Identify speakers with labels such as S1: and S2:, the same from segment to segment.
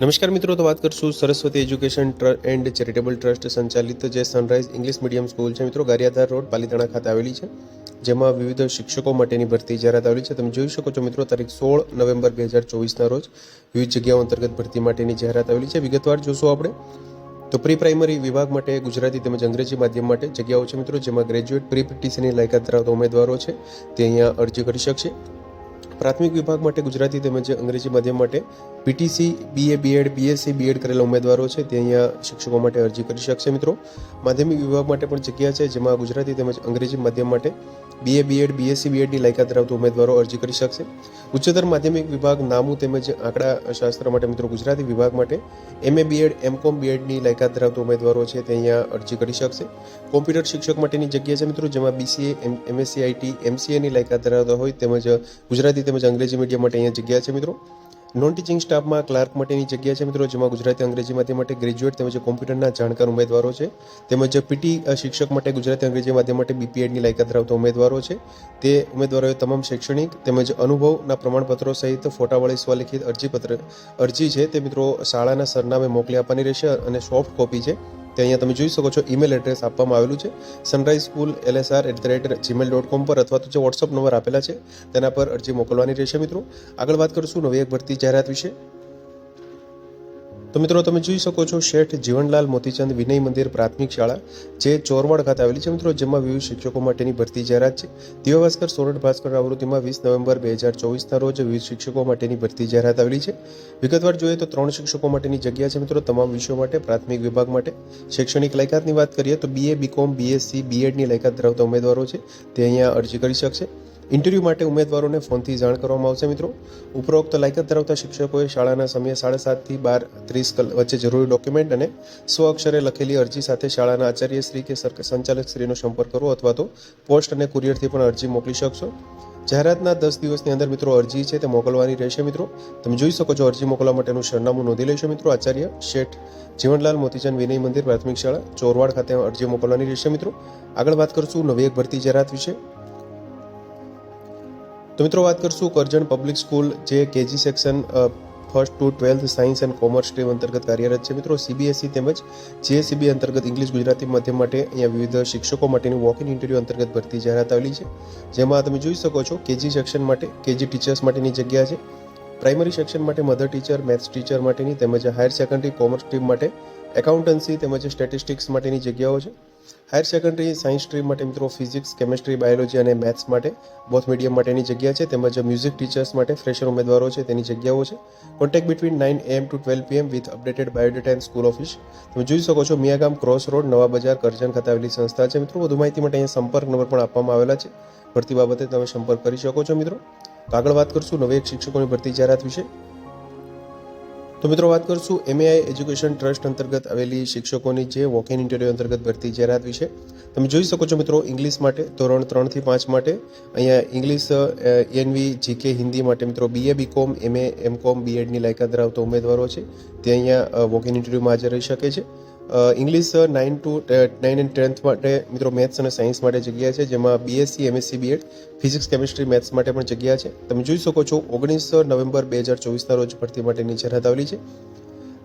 S1: નમસ્કાર મિત્રો, તો વાત કરશું Saraswati education and charitable trust સંચાલિત જે સનરાઇઝ ઇંગ્લિશ મીડિયમ સ્કૂલ છે મિત્રો, ગારિયાધાર રોડ, પાલીતાણા ખાતે આવેલી છે. જેમાં વિવિધ શિક્ષકો માટેની ભરતી જાહેરાત આવેલી છે. તમે જોઈ શકો છો મિત્રો, તારીખ સોળ નવેમ્બર બે હજાર ચોવીસના રોજ વિવિધ જગ્યાઓ અંતર્ગત ભરતી માટેની જાહેરાત આવેલી છે. વિગતવાર જોશું આપણે. તો પ્રી પ્રાઇમરી વિભાગ માટે ગુજરાતી તેમજ અંગ્રેજી માધ્યમ માટે જગ્યાઓ છે મિત્રો, જેમાં ગ્રેજ્યુએટ પ્રી પીટીસીની લાયકાત ધરાવતા ઉમેદવારો છે. તે અહીંયા અરજી કરી શકશે. પ્રાથમિક વિભાગ માટે ગુજરાતી તેમજ અંગ્રેજી માધ્યમ માટે PTC BA BEd BSc BEd કરેલા ઉમેદવારો છે તે અહીંયા શિક્ષકો માટે અરજી કરી શકશે મિત્રો. માધ્યમિક વિભાગ માટે પણ જગ્યા છે જેમાં ગુજરાતી તેમજ અંગ્રેજી માધ્યમ માટે બીએ બીએડ બીએસસી બીએડની લાયકાત ધરાવતા ઉમેદવારો અરજી કરી શકશે. ઉચ્ચતર માધ્યમિક વિભાગ નામું તેમજ આંકડા શાસ્ત્ર માટે મિત્રો ગુજરાતી વિભાગ માટે એમએ બીએડ એમકોમ બીએડની લાયકાત ધરાવતા ઉમેદવારો છે તે અહીંયા અરજી કરી શકશે. કોમ્પ્યુટર શિક્ષક માટેની જગ્યા છે મિત્રો જેમાં બીસીએ એમએસસી આઈટી એમસીએની લાયકાત ધરાવતા હોય તેમજ ગુજરાતી તેમજ અંગ્રેજી મીડિયમ માટે અહીંયા જગ્યા છે મિત્રો. નોન ટીચિંગ સ્ટાફમાં ક્લાર્ક માટેની જગ્યા છે મિત્રો, જેમાં ગુજરાતી અંગ્રેજી માધ્યમ માટે ગ્રેજ્યુએટ તેમજ કોમ્પ્યુટરના જાણકાર ઉમેદવારો છે. તેમજ પીટી શિક્ષક માટે ગુજરાતી, અંગ્રેજી માધ્યમ માટે બીપીએડની લાયકાત ધરાવતા ઉમેદવારો છે. તે ઉમેદવારોએ તમામ શૈક્ષણિક તેમજ અનુભવના પ્રમાણપત્રો સહિત ફોટાવાળી સ્વલિખિત અરજીપત્ર, અરજી છે તે મિત્રો શાળાના સરનામે મોકલી આપવાની રહેશે અને સોફ્ટ કોપી છે. તે અહીંયા તમે જોઈ શકો છો ઈમેલ એડ્રેસ આપવામાં આવેલું છે. Sunrise school LSR at the rate Gmail dot com પર અથવા તો જે વોટ્સઅપ નંબર આપેલા છે, તેના પર અરજી મોકલવાની રહેશે મિત્રો. આગળ વાત કરીશું નવી એક ભરતી જાહેરાત વિશે. તો મિત્રો તમે જોઈ શકો છો શેઠ જીવનલાલ મોતીચંદ વિનય મંદિર પ્રાથમિક શાળા, જે ચોરવાડ ખાતે આવેલી છે. મિત્રો, જેમાં વિવિધ શિક્ષકો માટેની ભરતી જાહેરાત છે. દિવ્ય ભાસ્કર સોરઠ ભાસ્કર આવૃત્તિમાં વીસ નવેમ્બર બે હજાર ચોવીસના રોજ વિવિધ શિક્ષકો માટેની ભરતી જાહેરાત આવેલી છે. વિગતવાર જોઈએ તો ત્રણ શિક્ષકો માટેની જગ્યા છે. મિત્રો, તમામ વિષયો માટે, પ્રાથમિક વિભાગ માટે, શૈક્ષણિક લાયકાતની વાત કરીએ તો બીએ બીકોમ બીએસસી બીએડની લાયકાત ધરાવતા ઉમેદવારો છે. તે અહીંયા અરજી કરી શકશે. ઇન્ટરવ્યૂ માટે ઉમેદવારોને ફોનથી જાણ કરવામાં આવશે મિત્રો. ઉપરોક્ત લાયકાત ધરાવતા શિક્ષકોએ શાળાના સમયે સાડા સાતથી બાર ત્રીસ વચ્ચે જરૂરી ડોક્યુમેન્ટ અને સ્વ અક્ષરે લખેલી અરજી સાથે શાળાના આચાર્ય શ્રી કે સંચાલક શ્રીનો સંપર્ક કરો અથવા તો પોસ્ટ અને કુરિયરથી પણ અરજી મોકલી શકશો. જાહેરાતના દસ દિવસની અંદર મિત્રો અરજી છે તે મોકલવાની રહેશે મિત્રો. તમે જોઈ શકો છો અરજી મોકલવા માટેનું સરનામું નોંધી લેશો મિત્રો. આચાર્ય શેઠ જીવનલાલ મોતીચંદ વિનય મંદિર પ્રાથમિક શાળા ચોરવાડ ખાતે અરજી મોકલવાની રહેશે મિત્રો. આગળ વાત કરશું નવી એક ભરતી જાહેરાત વિશે. તો મિત્રો વાત કરશું કરજણ પબ્લિક સ્કૂલ જે KG section first to twelfth science and commerce stream અંતર્ગત કાર્યરત છે. મિત્રો સીબીએસઈ તેમજ જીએસસીબી અંતર્ગત ઇંગ્લિશ ગુજરાતી માધ્યમ માટે અહીંયા વિવિધ શિક્ષકો માટેની વોક ઇન ઇન્ટરવ્યૂ અંતર્ગત ભરતી જાહેરાત આવેલી છે. જેમાં તમે જોઈ શકો છો કેજી સેક્શન માટે કેજી ટીચર્સ માટેની જગ્યા છે. પ્રાઇમરી સેક્શન માટે મધર ટીચર મેથ્સ ટીચર માટેની તેમજ હાયર સેકન્ડરી કોમર્સ સ્ટ્રીમ માટે એકાઉન્ટન્સી તેમજ સ્ટેટિસ્ટિક્સ માટેની જગ્યાઓ છે. હાયર સેકન્ડરી, સાયન્સ સ્ટ્રીમ માટે મિત્રો ફિઝિક્સ, કેમેસ્ટ્રી, બાયોલોજી અને મેથ્સ માટે બોથ મીડિયમ માટેની જગ્યા છે. તેમજ મ્યુઝિક ટીચર્સ માટે ફ્રેશર ઉમેદવારો છે તેની જગ્યાઓ છે. Contact between nine AM to twelve PM with updated biodata and school office તમે જોઈ શકો છો મિયાગામ ક્રોસ રોડ નવા બજાર, કરજણ ખાતે આવેલી સંસ્થા છે. મિત્રો, વધુ માહિતી માટે અહીંયા સંપર્ક નંબર પણ આપવામાં આવેલા છે. ભરતી બાબતે તમે સંપર્ક કરી શકો છો મિત્રો. આગળ વાત કરશું નવી એક શિક્ષકોની ભરતી જાહેરાત વિશે. તો મિત્રો વાત કરશું એમએઆઈ એજ્યુકેશન ટ્રસ્ટ અંતર્ગત આવેલી શિક્ષકોની જે વોક ઇન ઇન્ટરવ્યૂ અંતર્ગત ભરતી જાહેરાત વિશે. તમે જોઈ શકો છો મિત્રો ઇંગ્લિશ માટે, ધોરણ ત્રણથી પાંચ માટે. અહીંયા ઇંગ્લિશ એનવી જીકે હિન્દી માટે મિત્રો બીએ બીકોમ એમએ એમકોમ બીએડની લાયકાત ધરાવતા ઉમેદવારો છે. તે અહીંયા વોક ઇન ઇન્ટરવ્યૂમાં હાજર રહી શકે છે. English nine to nine and tenth માટે મિત્રો મેથ્સ અને સાયન્સ માટે જગ્યા છે જેમાં BSc MSc BEd physics chemistry maths માટે પણ જગ્યા છે તમે જોઈ શકો છો ઓગણીસ નવેમ્બર બે હજાર ચોવીસના રોજ ભરતી માટેની જાહેરાત આવેલી છે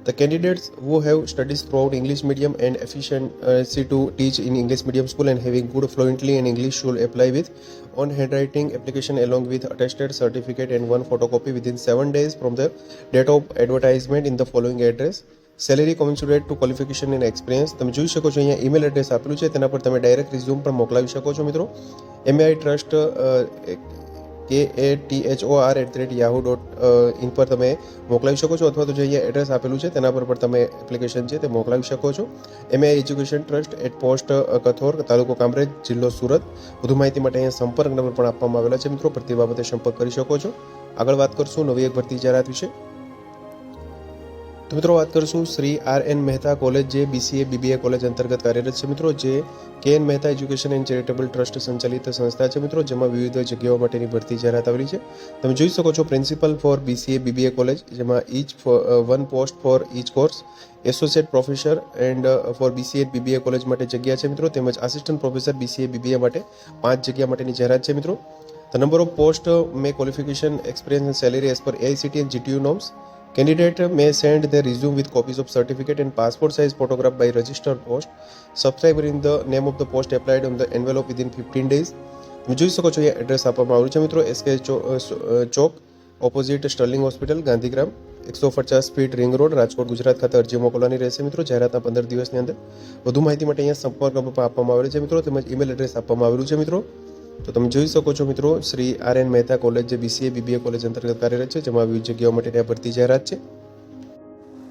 S1: The candidates who have studied throughout English medium and efficiency to teach in English medium school and having good fluently in English should apply with on handwriting application along with attested certificate and one photocopy within seven days from the date of advertisement in the following address. Salary commensurate to qualification and experience તમે જોઈ શકો છો અહીંયા email address આપેલું છે, તેના પર તમે ડાયરેક્ટ રિઝ્યુમ પણ મોકલાવી શકો છો મિત્રો. MI trust K A T H O R at the rate Yahoo dot in પર તમે મોકલાવી શકો છો અથવા તો જે અહીંયા એડ્રેસ આપેલું છે, તેના પર પણ તમે એપ્લિકેશન છે તે મોકલાવી શકો છો. MI education trust at post Kathor તાલુકો કામરેજ જિલ્લો સુરત. વધુ માહિતી માટે અહીંયા સંપર્ક નંબર પણ આપવામાં આવેલા છે મિત્રો ભરતી બાબતે સંપર્ક કરી શકો છો. આગળ વાત કરશું નવી એક ભરતી જાહેરાત વિશે. તો મિત્રો વાત કરશું Shri R N Mehta college જે બીસીએ બીબીએ કોલેજ અંતર્ગત કાર્યરત છે. મિત્રો, જે K N Mehta education and charitable trust સંચાલિત સંસ્થા છે મિત્રો, જેમાં વિવિધ જગ્યાઓ માટેની ભરતી જાહેરાત આવેલી છે. તમે જોઈ શકો છો principal for BCA BBA college, જેમાં each one post for each course associate professor and for BCA BBA college માટે જગ્યા છે મિત્રો. તેમજ આસિસ્ટન્ટ પ્રોફેસર બીસીએ બીબીએ માટે પાંચ જગ્યા માટેની જાહેરાત છે મિત્રો. The number of post may qualification experience experience and salary as per GTU norms. Candidate may send their resume with copies of certificate and passport size photograph by registered post. Subscriber in the name of the post applied on the envelope within 15 days. તમે જોઈ શકો છો એ address આપવામાં આવ્યું છે મિત્રો SK Chowk opposite Sterling hospital Gandhigram એકસો પચાસ feet ring road Rajkot Gujarat ખાતે અરજી મોકલવાની રહેશે મિત્રો જાહેરાતના પંદર દિવસની અંદર વધુ માહિતી માટે અહીંયા સંપર્ક આપવામાં આવેલો છે મિત્રો તેમજ ઈમેલ એડ્રેસ આપવામાં આવેલું છે મિત્રો તો તમે જોઈ શકો છો મિત્રો, Shri R N Mehta college જે બીસીએ બીબીએ કોલેજ અંતર્ગત કાર્યરત છે, જેમાં વિવિધ જગ્યાઓ માટેની આ ભરતી જાહેરાત છે.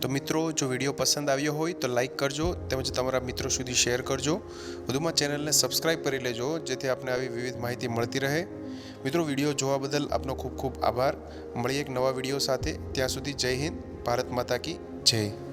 S1: તો મિત્રો, જો વીડિયો પસંદ આવ્યો હોય તો લાઇક કરજો, તેમજ તમારા મિત્રો સુધી શેર કરજો. વધુમાં ચેનલને સબસ્ક્રાઇબ કરી લેજો, જેથી આપને આવી વિવિધ માહિતી મળતી રહે. મિત્રો, વીડિયો જોવા બદલ આપનો ખૂબ ખૂબ આભાર. મળીએ એક નવા વીડિયો સાથે. ત્યાં સુધી જય હિન્દ, ભારત માતા કી જય.